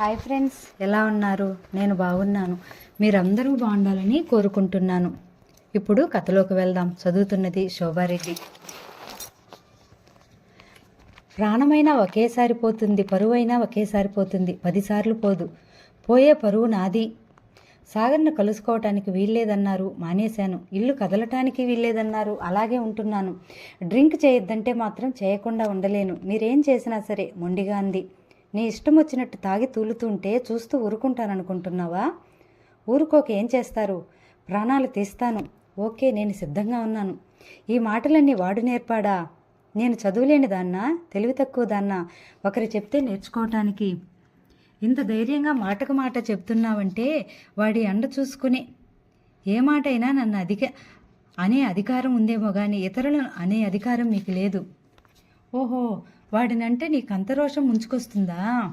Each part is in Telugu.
హాయ్ ఫ్రెండ్స్ ఎలా ఉన్నారు? నేను బాగున్నాను. మీరందరూ బాగుండాలని కోరుకుంటున్నాను. ఇప్పుడు కథలోకి వెళ్దాం. చదువుతున్నది శోభారెడ్డి. ప్రాణమైనా ఒకేసారి పోతుంది పరువైనా ఒకేసారి పోతుంది. పదిసార్లు పోదు. పోయే పరువు నాది. సాగర్ను కలుసుకోవటానికి వీల్లేదన్నారు. మానేశాను. ఇల్లు కదలటానికి వీల్లేదన్నారు. అలాగే ఉంటున్నాను. డ్రింక్ చేయొద్దంటే మాత్రం చేయకుండా ఉండలేను. మీరేం చేసినా సరే మొండిగా అంది. నీ ఇష్టం వచ్చినట్టు తాగి తూలుతుంటే చూస్తూ ఊరుకుంటాననుకుంటున్నావా? ఊరుకోక ఏం చేస్తారు? ప్రాణాలు తీస్తాను. ఓకే నేను సిద్ధంగా ఉన్నాను. ఈ మాటలన్నీ వాడు నేర్పాడా? నేను చదువులేని దాన్నా? తెలివి తక్కువ దాన్నా? ఒకరు చెప్తే నేర్చుకోవటానికి. ఇంత ధైర్యంగా మాటకు మాట చెప్తున్నావంటే వాడి అండ చూసుకుని. ఏ మాట అయినా నన్ను అధిక అనే అధికారం ఉందేమో కానీ ఇతరులను అనే అధికారం మీకు లేదు. ఓహో వాడినంటే నీకు అంత రోషం ముంచుకొస్తుందా?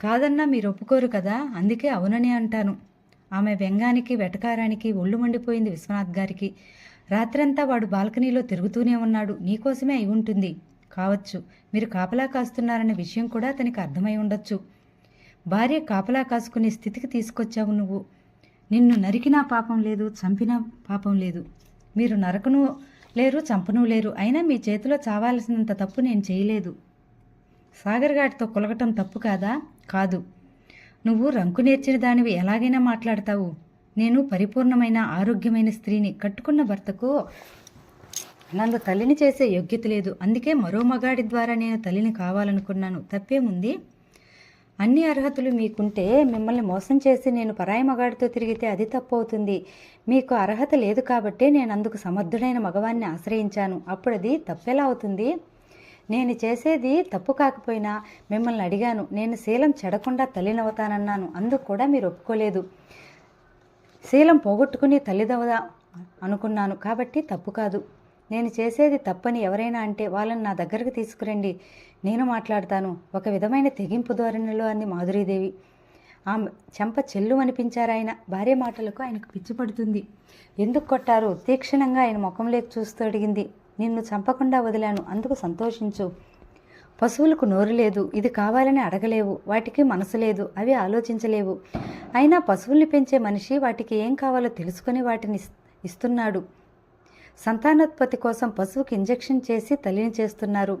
కాదన్నా మీరు ఒప్పుకోరు కదా అందుకే అవునని అంటాను. ఆమె వ్యంగానికి వెటకారానికి ఒళ్ళు మండిపోయింది విశ్వనాథ్ గారికి. రాత్రంతా వాడు బాల్కనీలో తిరుగుతూనే ఉన్నాడు. నీకోసమే అయి ఉంటుంది. కావచ్చు. మీరు కాపలా కాస్తున్నారన్న విషయం కూడా అతనికి అర్థమై ఉండొచ్చు. భార్య కాపలా కాసుకునే స్థితికి తీసుకొచ్చావు నువ్వు. నిన్ను నరికినా పాపం లేదు చంపినా పాపం లేదు. మీరు నరకను లేరు చంపను లేరు. అయినా మీ చేతిలో చావాల్సినంత తప్పు నేను చేయలేదు. సాగర్ గారితో కులగటం తప్పు కాదా? కాదు. నువ్వు రంకు నేర్చిన దానివి ఎలాగైనా మాట్లాడతావు. నేను పరిపూర్ణమైన ఆరోగ్యమైన స్త్రీని కట్టుకున్న భర్తకు నన్ను తల్లిని చేసే యోగ్యత లేదు. అందుకే మరో మగాడి ద్వారా నేను తల్లిని కావాలనుకున్నాను. తప్పేముంది? అన్ని అర్హతలు మీకుంటే మిమ్మల్ని మోసం చేసి నేను పరాయి మగాడితో తిరిగితే అది తప్పు అవుతుంది మీకు అర్హత లేదు కాబట్టే నేను అందుకు సమర్థుడైన మగవాన్ని ఆశ్రయించాను. అప్పుడు అది తప్పెలా అవుతుంది? నేను చేసేది తప్పు కాకపోయినా మిమ్మల్ని అడిగాను. నేను శీలం చెడకుండా తల్లినవుతానన్నాను. అందుకు కూడా మీరు ఒప్పుకోలేదు. శీలం పోగొట్టుకుని తల్లిదవదా అనుకున్నాను. కాబట్టి తప్పు కాదు. నేను చేసేది తప్పని ఎవరైనా అంటే వాళ్ళని నా దగ్గరకు తీసుకురండి. నేను మాట్లాడతాను. ఒక విధమైన తెగింపు ధోరణిలో అంది మాధురీదేవి. ఆమె చెంప చెల్లు అనిపించారు ఆయన. భార్య మాటలకు ఆయనకు పిచ్చి పడుతుంది. ఎందుకు కొట్టారు? తీక్షణంగా ఆయన ముఖంలోకి చూస్తూ అడిగింది. నిన్ను చంపకుండా వదిలాను అందుకు సంతోషించు. పశువులకు నోరు లేదు ఇది కావాలని అడగలేవు వాటికి మనసు లేదు అవి ఆలోచించలేవు. అయినా పశువుల్ని పెంచే మనిషి వాటికి ఏం కావాలో తెలుసుకొని వాటిని ఇస్తున్నాడు. సంతానోత్పత్తి కోసం పశువుకి ఇంజెక్షన్ చేసి తల్లిని చేస్తున్నారు.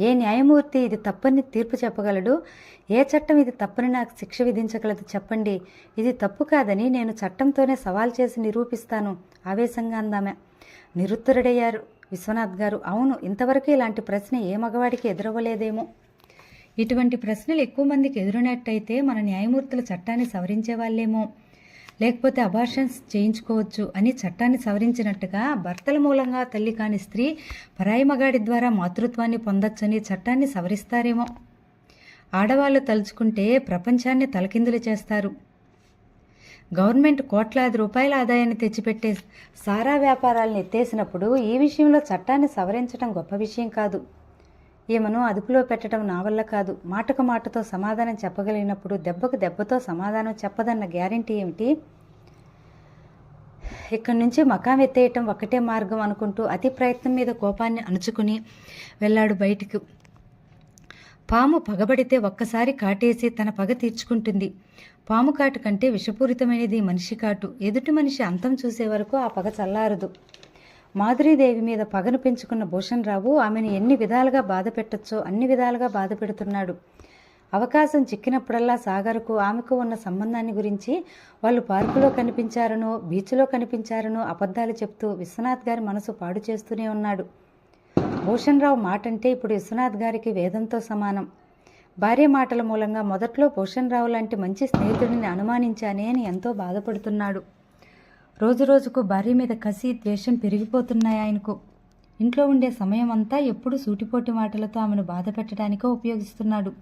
ఏ న్యాయమూర్తి ఇది తప్పని తీర్పు చెప్పగలడు? ఏ చట్టం ఇది తప్పని నాకు శిక్ష విధించగలదు చెప్పండి. ఇది తప్పు కాదని నేను చట్టంతోనే సవాల్ చేసి నిరూపిస్తాను ఆవేశంగా అందామే. నిరుత్తరుడయ్యారు. విశ్వనాథ్ గారు అవును ఇంతవరకు ఇలాంటి ప్రశ్న ఏ మగవాడికి ఎదురవ్వలేదేమో. ఇటువంటి ప్రశ్నలు ఎక్కువ మందికి ఎదురునట్టయితే మన న్యాయమూర్తులు చట్టాన్ని సవరించే వాళ్ళేమో. లేకపోతే అబార్షన్స్ చేయించుకోవచ్చు అని చట్టాన్ని సవరించినట్టుగా భర్తల మూలంగా తల్లి కాని స్త్రీ పరాయి మగాడి ద్వారా మాతృత్వాన్ని పొందొచ్చని చట్టాన్ని సవరిస్తారేమో. ఆడవాళ్ళు తలుచుకుంటే ప్రపంచాన్ని తలకిందులు చేస్తారు. గవర్నమెంట్ కోట్లాది రూపాయల ఆదాయాన్ని తెచ్చిపెట్టే సారా వ్యాపారాలను ఎత్తేసినప్పుడు ఈ విషయంలో చట్టాన్ని సవరించడం గొప్ప విషయం కాదు. ఈమెను అదుపులో పెట్టడం నా వల్ల కాదు. మాటకు మాటతో సమాధానం చెప్పగలిగినప్పుడు దెబ్బకు దెబ్బతో సమాధానం చెప్పదన్న గ్యారంటీ ఏమిటి? ఇక్కడి నుంచి మకాం ఎత్తేయటం ఒకటే మార్గం అనుకుంటూ అతి ప్రయత్నం మీద కోపాన్ని అణుచుకుని వెళ్ళాడు బయటికి. పాము పగబడితే ఒక్కసారి కాటేసి తన పగ తీర్చుకుంటుంది. పాము కాటు కంటే విషపూరితమైనది మనిషి కాటు. ఎదుటి మనిషి అంతం చూసే వరకు ఆ పగ చల్లారదు. మాధురీదేవి మీద పగను పెంచుకున్న భూషణ్ రావు ఆమెను ఎన్ని విధాలుగా బాధ పెట్టచ్చో అన్ని విధాలుగా బాధ పెడుతున్నాడు. అవకాశం చిక్కినప్పుడల్లా సాగర్కు ఆమెకు ఉన్న సంబంధాన్ని గురించి వాళ్ళు పార్కులో కనిపించారనో బీచ్లో కనిపించారనో అబద్ధాలు చెప్తూ విశ్వనాథ్ గారి మనసు పాడు చేస్తూనే ఉన్నాడు. భూషణ్ రావు మాట అంటే ఇప్పుడు విశ్వనాథ్ గారికి వేదంతో సమానం. భార్య మాటల మూలంగా మొదట్లో భూషణ్ రావు లాంటి మంచి స్నేహితుడిని అనుమానించానే అని ఎంతో బాధపడుతున్నాడు. రోజు రోజుకు భార్య మీద కసి ద్వేషం పెరిగిపోతున్నాయి ఆయనకు. ఇంట్లో ఉండే సమయం అంతా ఎప్పుడు సూటిపోటి మాటలతో ఆమెను బాధ పెట్టడానికో ఉపయోగిస్తున్నాడు.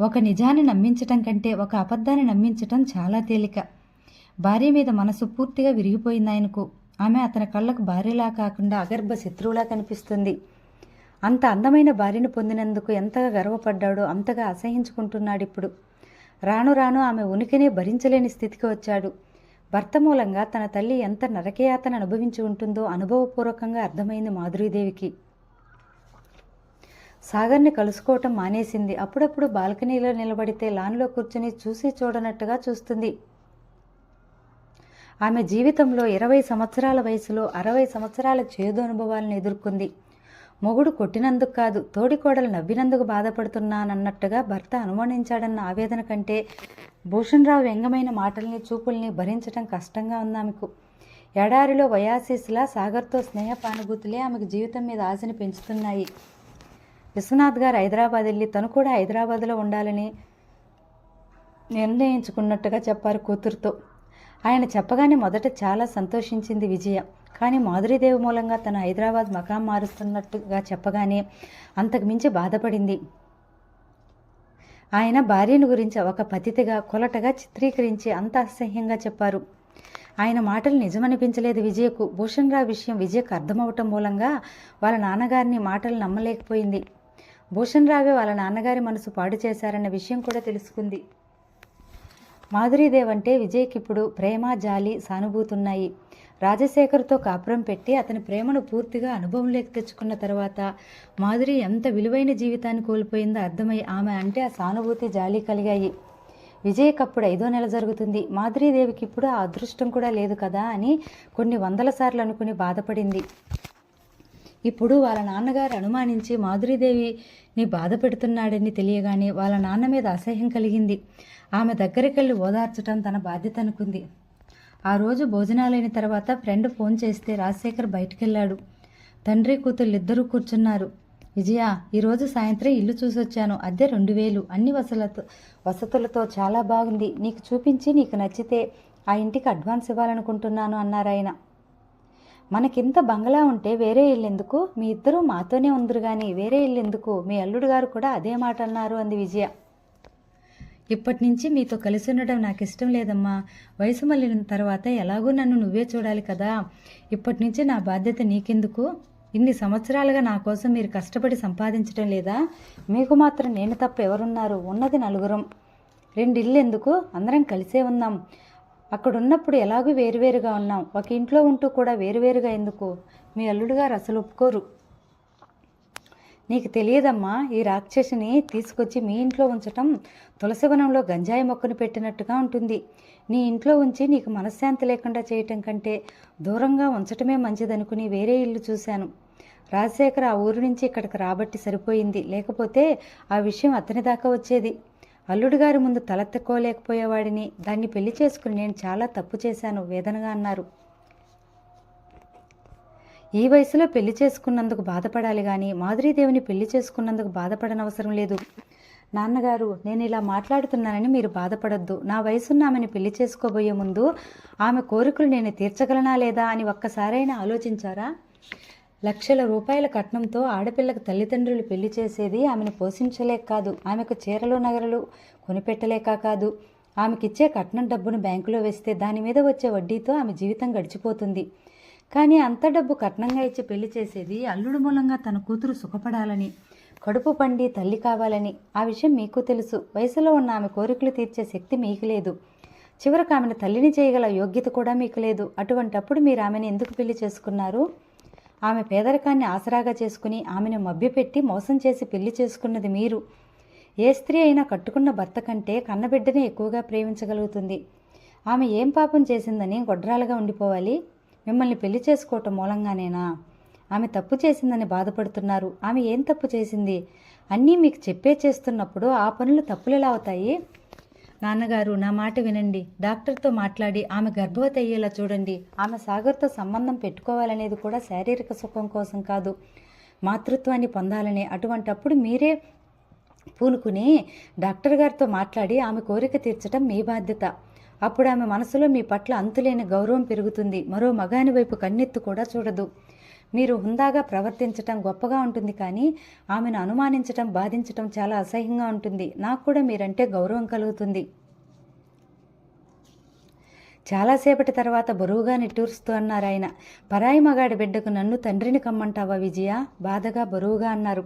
ఒక నిజాన్ని నమ్మించటం కంటే ఒక అబద్ధాన్ని నమ్మించటం చాలా తేలిక. భార్య మీద మనసు పూర్తిగా విరిగిపోయింది ఆయనకు. ఆమె అతని కళ్ళకు భార్యలా కాకుండా అగర్భ శత్రువులా కనిపిస్తుంది. అంత అందమైన భార్యను పొందినందుకు ఎంతగా గర్వపడ్డాడో అంతగా అసహించుకుంటున్నాడిప్పుడు. రాను రాను ఆమె ఉనికినే భరించలేని స్థితికి వచ్చాడు. భర్త మూలంగా తన తల్లి ఎంత నరకయాతన అనుభవించి ఉంటుందో అనుభవపూర్వకంగా అర్థమైంది మాధురీదేవికి. సాగర్ని కలుసుకోవటం మానేసింది. అప్పుడప్పుడు బాల్కనీలో నిలబడితే లాన్లో కూర్చుని చూసి చూడనట్టుగా చూస్తుంది. ఆమె జీవితంలో ఇరవై సంవత్సరాల వయసులో అరవై సంవత్సరాల చేదు అనుభవాలను ఎదుర్కొంది. మొగుడు కొట్టినందుకు కాదు తోడికోడలు నవ్వినందుకు బాధపడుతున్నానన్నట్టుగా భర్త అనుమానించాడన్న ఆవేదన కంటే భూషణరావు వ్యంగమైన మాటల్ని చూపుల్ని భరించటం కష్టంగా ఉంది ఆమెకు. ఎడారిలో వయాసిస్లా సాగర్తో స్నేహపానుభూతులే ఆమెకు జీవితం మీద ఆశని పెంచుతున్నాయి. విశ్వనాథ్ గారు హైదరాబాద్ వెళ్ళి తను కూడా హైదరాబాద్లో ఉండాలని నిర్ణయించుకున్నట్టుగా చెప్పారు కూతురుతో. ఆయన చెప్పగానే మొదట చాలా సంతోషించింది విజయ. కానీ మాధురీదేవి మూలంగా తన హైదరాబాద్ మకాం మారుస్తున్నట్టుగా చెప్పగానే అంతకుమించి బాధపడింది. ఆయన భార్యను గురించి ఒక పతితిగా కొలటగా చిత్రీకరించి అంత అసహ్యంగా చెప్పారు. ఆయన మాటలు నిజమనిపించలేదు విజయకు. భూషణ్ రావు విషయం విజయకు అర్థమవటం మూలంగా వాళ్ళ నాన్నగారిని మాటలు నమ్మలేకపోయింది. భూషణ్ రావే వాళ్ళ నాన్నగారి మనసు పాడు చేశారన్న విషయం కూడా తెలుసుకుంది. మాధురీదేవ్ అంటే విజయ్కి ఇప్పుడు ప్రేమ జాలి సానుభూతున్నాయి. రాజశేఖర్తో కాపురం పెట్టి అతని ప్రేమను పూర్తిగా అనుభవంలోకి తెచ్చుకున్న తర్వాత మాధురి ఎంత విలువైన జీవితాన్ని కోల్పోయిందో అర్థమై ఆమె అంటే ఆ సానుభూతి జాలి కలిగాయి. విజయ్కి అప్పుడు ఐదో నెల జరుగుతుంది. మాధురీదేవికి ఇప్పుడు ఆ అదృష్టం కూడా లేదు కదా అని కొన్ని వందల సార్లు అనుకుని బాధపడింది. ఇప్పుడు వాళ్ళ నాన్నగారు అనుమానించి మాధురీదేవిని బాధ పెడుతున్నాడని తెలియగానే వాళ్ళ నాన్న మీద అసహ్యం కలిగింది. ఆమె దగ్గరికెళ్ళి ఓదార్చడం తన బాధ్యత అనుకుంది ఆ రోజు భోజనాలైన తర్వాత ఫ్రెండ్ ఫోన్ చేస్తే రాజశేఖర్ బయటికెళ్ళాడు. తండ్రి కూతుళ్ళు ఇద్దరూ కూర్చున్నారు. విజయ ఈరోజు సాయంత్రం ఇల్లు చూసొచ్చాను. అద్దె రెండు వేలు. అన్ని వసలతో వసతులతో చాలా బాగుంది. నీకు చూపించి నీకు నచ్చితే ఆ ఇంటికి అడ్వాన్స్ ఇవ్వాలనుకుంటున్నాను అన్నారు ఆయన. మనకింత బంగ్లా ఉంటే వేరే ఇల్లెందుకు? మీ ఇద్దరూ మాతోనే ఉందరు కానీ వేరే ఇల్లెందుకు? మీ అల్లుడు గారు కూడా అదే మాట అన్నారు అంది విజయ. ఇప్పటి నుంచి మీతో కలిసి ఉండడం నాకు ఇష్టం లేదమ్మా. వయసు మళ్ళిన తర్వాత ఎలాగూ నన్ను నువ్వే చూడాలి కదా. ఇప్పటి నుంచి నా బాధ్యత నీకెందుకు? ఇన్ని సంవత్సరాలుగా నా కోసం మీరు కష్టపడి సంపాదించడం లేదా? మీకు మాత్రం నేను తప్ప ఎవరున్నారు? ఉన్నది నలుగురం. రెండు ఇల్లు ఎందుకు అందరం కలిసే ఉన్నాం. అక్కడ ఉన్నప్పుడు ఎలాగూ వేరువేరుగా ఉన్నాం. ఒక ఇంట్లో ఉంటూ కూడా వేరువేరుగా ఎందుకు? మీ అల్లుడు గారు అసలు ఒప్పుకోరు. నీకు తెలియదమ్మా ఈ రాక్షసిని తీసుకొచ్చి మీ ఇంట్లో ఉంచటం తులసివనంలో గంజాయి మొక్కను పెట్టినట్టుగా ఉంటుంది. నీ ఇంట్లో ఉంచి నీకు మనశ్శాంతి లేకుండా చేయటం కంటే దూరంగా ఉంచటమే మంచిదనుకుని వేరే ఇల్లు చూశాను. రాజశేఖర్ ఆ ఊరు నుంచి ఇక్కడికి రాబట్టి సరిపోయింది. లేకపోతే ఆ విషయం అతని దాకా వచ్చేది. అల్లుడు గారి ముందు తలెత్తుకోలేకపోయేవాడిని. దాన్ని పెళ్ళి చేసుకుని నేను చాలా తప్పు చేశాను వేదనగా అన్నారు. ఈ వయసులో పెళ్ళి చేసుకున్నందుకు బాధపడాలి కానీ మాధురీదేవిని పెళ్ళి చేసుకున్నందుకు బాధపడనవసరం లేదు. నాన్నగారు నేను ఇలా మాట్లాడుతున్నానని మీరు బాధపడొద్దు. నా వయసున్న ఆమెను పెళ్ళి చేసుకోబోయే ముందు ఆమె కోరికలు నేను తీర్చగలనా లేదా అని ఒక్కసారైనా ఆలోచించారా? లక్షల రూపాయల కట్నంతో ఆడపిల్లకు తల్లిదండ్రులు పెళ్ళి చేసేది ఆమెను పోషించలేక కాదు. ఆమెకు చీరలు నగరలు కొనిపెట్టలేక కాదు. ఆమెకిచ్చే కట్నం డబ్బును బ్యాంకులో వేస్తే దాని మీద వచ్చే వడ్డీతో ఆమె జీవితం గడిచిపోతుంది. కానీ అంత డబ్బు కట్నంగా ఇచ్చి పెళ్ళి చేసేది అల్లుడు మూలంగా తన కూతురు సుఖపడాలని కడుపు పండి తల్లి కావాలని. ఆ విషయం మీకు తెలుసు. వయసులో ఉన్న ఆమె కోరికలు తీర్చే శక్తి మీకు లేదు. చివరకు ఆమెను తల్లిని చేయగల యోగ్యత కూడా మీకు లేదు. అటువంటప్పుడు మీరు ఆమెను ఎందుకు పెళ్ళి చేసుకున్నారు? ఆమె పేదరికాన్ని ఆసరాగా చేసుకుని ఆమెను మభ్యపెట్టి మోసం చేసి పెళ్ళి చేసుకున్నది మీరు. ఏ స్త్రీ అయినా కట్టుకున్న భర్త కంటే కన్నబిడ్డనే ఎక్కువగా ప్రేమించగలుగుతుంది. ఆమె ఏం పాపం చేసిందని గొడ్రాలుగా ఉండిపోవాలి. మిమ్మల్ని పెళ్ళి చేసుకోవటం మూలంగానేనా? ఆమె తప్పు చేసిందని బాధపడుతున్నారు. ఆమె ఏం తప్పు చేసింది? అన్నీ మీకు చెప్పే చేస్తున్నప్పుడు ఆ పనులు తప్పులు ఎలా అవుతాయి? నాన్నగారు నా మాట వినండి. డాక్టర్తో మాట్లాడి ఆమె గర్భవతి అయ్యేలా చూడండి. ఆమె సాగర్తో సంబంధం పెట్టుకోవాలనేది కూడా శారీరక సుఖం కోసం కాదు. మాతృత్వాన్ని పొందాలని అటువంటప్పుడు మీరే పూనుకుని డాక్టర్ గారితో మాట్లాడి ఆమె కోరిక తీర్చడం మీ బాధ్యత. అప్పుడు ఆమె మనసులో మీ పట్ల అంతులేని గౌరవం పెరుగుతుంది. మరో మగాని వైపు కన్నెత్తు కూడా చూడదు. మీరు హుందాగా ప్రవర్తించటం గొప్పగా ఉంటుంది కానీ ఆమెను అనుమానించటం బాధించటం చాలా అసహ్యంగా ఉంటుంది. నాకు కూడా మీరంటే గౌరవం కలుగుతుంది. చాలాసేపటి తర్వాత బరువుగా నిట్టూరుస్తూ అన్నారు ఆయన. పరాయి మగాడి బిడ్డకు నన్ను తండ్రిని కమ్మంటావా విజయ? బాధగా బరువుగా అన్నారు.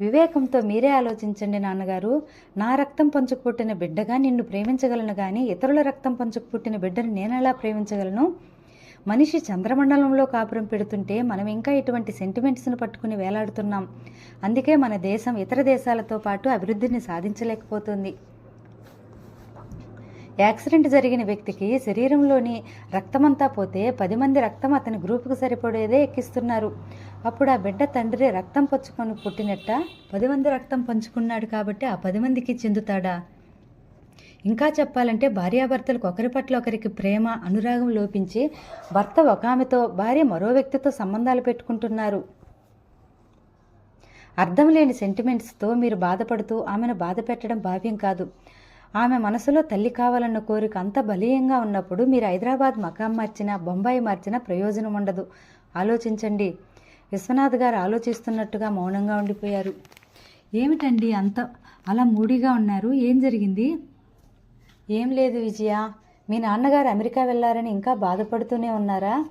వివేకంతో మీరే ఆలోచించండి నాన్నగారు. నా రక్తం పంచుకు పుట్టిన బిడ్డగా నిన్ను ప్రేమించగలను కానీ ఇతరుల రక్తం పంచుకు పుట్టిన బిడ్డను నేనెలా ప్రేమించగలను? మనిషి చంద్రమండలంలో కాపురం పెడుతుంటే మనం ఇంకా ఇటువంటి సెంటిమెంట్స్ను పట్టుకుని వేలాడుతున్నాం. అందుకే మన దేశం ఇతర దేశాలతో పాటు అభివృద్ధిని సాధించలేకపోతుంది. యాక్సిడెంట్ జరిగిన వ్యక్తికి శరీరంలోని రక్తమంతా పోతే పది మంది రక్తం అతని గ్రూపుకు సరిపడేదే ఎక్కిస్తున్నారు. అప్పుడు ఆ బిడ్డ తండ్రి రక్తం పంచుకొని పుట్టినట్ట పది మంది రక్తం పంచుకున్నాడు కాబట్టి ఆ పది మందికి చెందుతాడా? ఇంకా చెప్పాలంటే భార్యాభర్తలకు ఒకరి పట్ల ఒకరికి ప్రేమ అనురాగం లోపించి భర్త ఒక ఆమెతో భార్య మరో వ్యక్తితో సంబంధాలు పెట్టుకుంటున్నారు. అర్థం లేని సెంటిమెంట్స్తో మీరు బాధపడుతూ ఆమెను బాధ పెట్టడం భావ్యం కాదు. ఆమె మనసులో తల్లి కావాలన్న కోరిక అంత బలీయంగా ఉన్నప్పుడు మీరు హైదరాబాద్ మకాం మార్చినా బొంబాయి మార్చినా ప్రయోజనం ఉండదు. ఆలోచించండి. విశ్వనాథ్ గారు ఆలోచిస్తున్నట్టుగా మౌనంగా ఉండిపోయారు. ఏమిటండి అంత అలా మూడీగా ఉన్నారు? ఏం జరిగింది? ఏం లేదు విజయ. మీ నాన్నగారు అమెరికా వెళ్ళారని ఇంకా బాధపడుతూనే ఉన్నారా?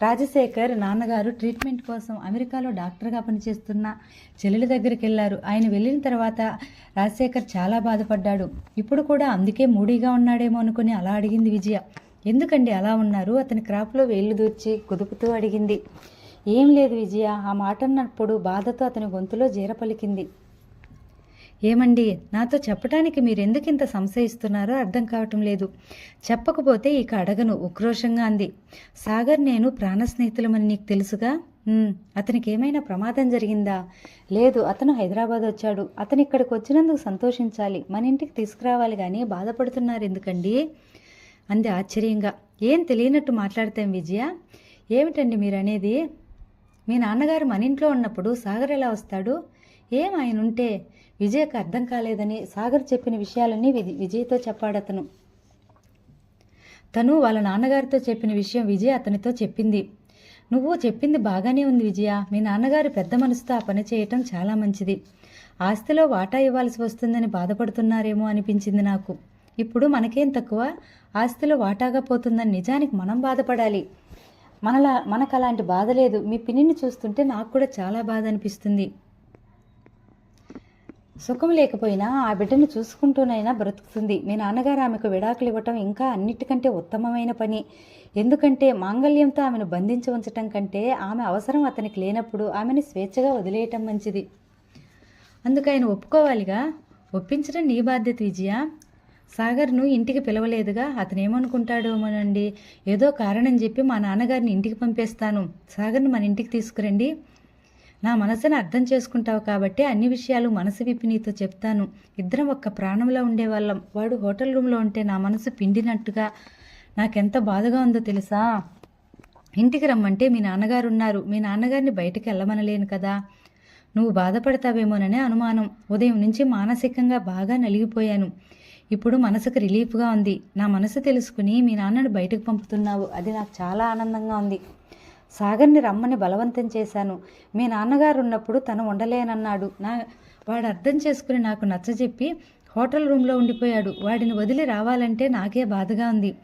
రాజశేఖర్ నాన్నగారు ట్రీట్మెంట్ కోసం అమెరికాలో డాక్టర్గా పనిచేస్తున్న చెల్లెలి దగ్గరికి వెళ్ళారు. ఆయన వెళ్ళిన తర్వాత రాజశేఖర్ చాలా బాధపడ్డాడు. ఇప్పుడు కూడా అందుకే మూడీగా ఉన్నాడేమో అనుకుని అలా అడిగింది విజయ. ఎందుకండి అలా ఉన్నారు? అతని క్రాప్లో వేళ్ళు దూర్చి కుదుపుతూ అడిగింది. ఏం లేదు విజయ ఆ మాట అన్నప్పుడు బాధతో అతని గొంతులో జీర పలికింది ఏమండి నాతో చెప్పడానికి మీరెందుకు ఇంత సంశయిస్తున్నారో అర్థం కావటం లేదు. చెప్పకపోతే ఇక అడగను ఉక్రోషంగా అంది. సాగర్ నేను ప్రాణ స్నేహితులమని నీకు తెలుసుగా? అతనికి ఏమైనా ప్రమాదం జరిగిందా? లేదు అతను హైదరాబాద్ వచ్చాడు. అతను ఇక్కడికి వచ్చినందుకు సంతోషించాలి. మన ఇంటికి తీసుకురావాలి కానీ బాధపడుతున్నారు ఎందుకండి అంది ఆశ్చర్యంగా. ఏం తెలియనట్టు మాట్లాడతాం విజయ? ఏమిటండి మీరు అనేది మీ నాన్నగారు మన ఇంట్లో ఉన్నప్పుడు సాగర్ ఎలా వస్తాడు? ఏం ఆయన ఉంటే విజయకు అర్థం కాలేదని సాగర్ చెప్పిన విషయాలన్నీ విజ- విజయ్తో చెప్పాడు అతను. తను వాళ్ళ నాన్నగారితో చెప్పిన విషయం విజయ్ అతనితో చెప్పింది. నువ్వు చెప్పింది బాగానే ఉంది విజయ. మీ నాన్నగారు పెద్ద మనసుతో ఆ పని చేయటం చాలా మంచిది. ఆస్తిలో వాటా ఇవ్వాల్సి వస్తుందని బాధపడుతున్నారేమో అనిపించింది నాకు. ఇప్పుడు మనకేం తక్కువ? ఆస్తిలో వాటాగా పోతుందని నిజానికి మనం బాధపడాలి. మనలా మనకు అలాంటి బాధ లేదు. మీ పిన్నిని చూస్తుంటే నాకు కూడా చాలా బాధ అనిపిస్తుంది. సుఖం లేకపోయినా ఆ బిడ్డను చూసుకుంటూనైనా బ్రతుకుతుంది. మీ నాన్నగారు ఆమెకు విడాకులు ఇవ్వటం ఇంకా అన్నిటికంటే ఉత్తమమైన పని. ఎందుకంటే మాంగళ్యంతో ఆమెను బంధించి ఉంచటం కంటే ఆమె అవసరం అతనికి లేనప్పుడు ఆమెను స్వేచ్ఛగా వదిలేయటం మంచిది. అందుకు ఆయన ఒప్పుకోవాలిగా? ఒప్పించడం నీ బాధ్యత విజయ. సాగర్ను ఇంటికి పిలవలేదుగా? అతనేమనుకుంటాడోమోనండి? ఏదో కారణం చెప్పి మా నాన్నగారిని ఇంటికి పంపేస్తాను. సాగర్ను మన ఇంటికి తీసుకురండి. నా మనసును అర్థం చేసుకుంటావు కాబట్టి అన్ని విషయాలు మనసు విప్పి నీతో చెప్తాను. ఇద్దరం ఒక్క ప్రాణంలో ఉండేవాళ్ళం. వాడు హోటల్ రూమ్లో ఉంటే నా మనసు పిండినట్టుగా నాకెంత బాధగా ఉందో తెలుసా? ఇంటికి రమ్మంటే మీ నాన్నగారు ఉన్నారు. మీ నాన్నగారిని బయటకు వెళ్ళమనలేను కదా. నువ్వు బాధపడతావేమోననే అనుమానం. ఉదయం నుంచి మానసికంగా బాగా నలిగిపోయాను. ఇప్పుడు మనసుకు రిలీఫ్గా ఉంది. నా మనసు తెలుసుకుని మీ నాన్నను బయటకు పంపుతున్నావు. అది నాకు చాలా ఆనందంగా ఉంది. సాగర్ని రమ్మని బలవంతం చేశాను. మీ నాన్నగారు ఉన్నప్పుడు తను ఉండలేనన్నాడు. నా వాడు అర్థం చేసుకుని నాకు నచ్చజెప్పి హోటల్ రూమ్లో ఉండిపోయాడు. వాడిని వదిలి రావాలంటే నాకే బాధగా ఉంది.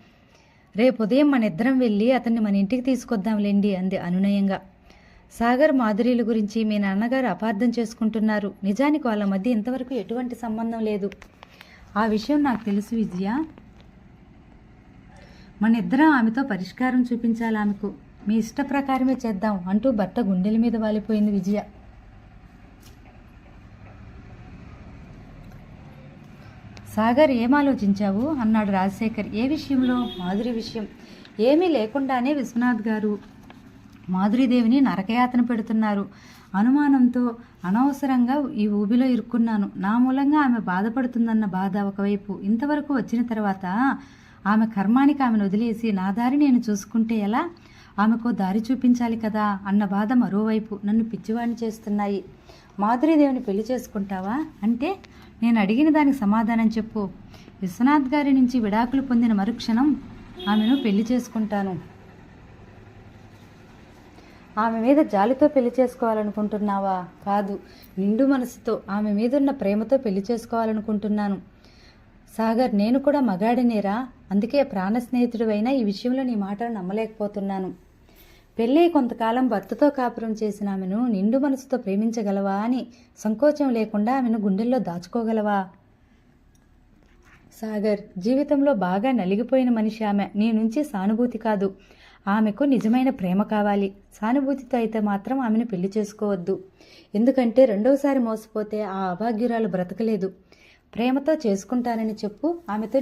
రేపు ఉదయం మన ఇద్దరం వెళ్ళి అతన్ని మన ఇంటికి తీసుకొద్దాంలేండి అంది అనునయంగా. సాగర్ మాధురీల గురించి మీ నాన్నగారు అపార్థం చేసుకుంటున్నారు. నిజానికి వాళ్ళ మధ్య ఇంతవరకు ఎటువంటి సంబంధం లేదు. ఆ విషయం నాకు తెలుసు విజయ. మన ఇద్దరం ఆమెతో పరిష్కారం చూపించాలి ఆమెకు మీ ఇష్ట ప్రకారమే చేద్దాం అంటూ భర్త గుండెల మీద వాలిపోయింది విజయ. సాగర్ ఏం ఆలోచించావు? అన్నాడు రాజశేఖర్. ఏ విషయంలో? మాధురి విషయం. ఏమీ లేకుండానే విశ్వనాథ్ గారు మాధురీదేవిని నరకయాతన పెడుతున్నారు. అనుమానంతో అనవసరంగా ఈ ఊబిలో ఇరుక్కున్నాను. నా మూలంగా ఆమె బాధపడుతుందన్న బాధ ఒకవైపు. ఇంతవరకు వచ్చిన తర్వాత ఆమె కర్మానికి ఆమెను వదిలేసి నా దారి నేను చూసుకుంటే ఎలా? ఆమెకు దారి చూపించాలి కదా అన్న బాధ మరోవైపు నన్ను పిచ్చివాణ్ణి చేస్తున్నాయి. మాధురీదేవిని పెళ్ళి చేసుకుంటావా? అంటే నేను అడిగిన దానికి సమాధానం చెప్పు. విశ్వనాథ్ గారి నుంచి విడాకులు పొందిన మరుక్షణం ఆమెను పెళ్ళి చేసుకుంటాను. ఆమె మీద జాలితో పెళ్ళి చేసుకోవాలనుకుంటున్నావా? కాదు నిండు మనసుతో ఆమె మీదున్న ప్రేమతో పెళ్ళి చేసుకోవాలనుకుంటున్నాను. సాగర్ నేను కూడా మగాడినేరా. అందుకే ప్రాణ స్నేహితుడివైనా ఈ విషయంలో నీ మాటలు నమ్మలేకపోతున్నాను. పెళ్ళై కొంతకాలం భర్తతో కాపురం చేసిన ఆమెను నిండు మనసుతో ప్రేమించగలవా అని సంకోచం లేకుండా ఆమెను గుండెల్లో దాచుకోగలవా? సాగర్ జీవితంలో బాగా నలిగిపోయిన మనిషి ఆమె. నీ నుంచి సానుభూతి కాదు. ఆమెకు నిజమైన ప్రేమ కావాలి. సానుభూతితో అయితే మాత్రం ఆమెను పెళ్ళి చేసుకోవద్దు. ఎందుకంటే రెండవసారి మోసపోతే ఆ అభాగ్యురాలు బ్రతకలేదు. ప్రేమతో చేసుకుంటానని చెప్పు. ఆమెతో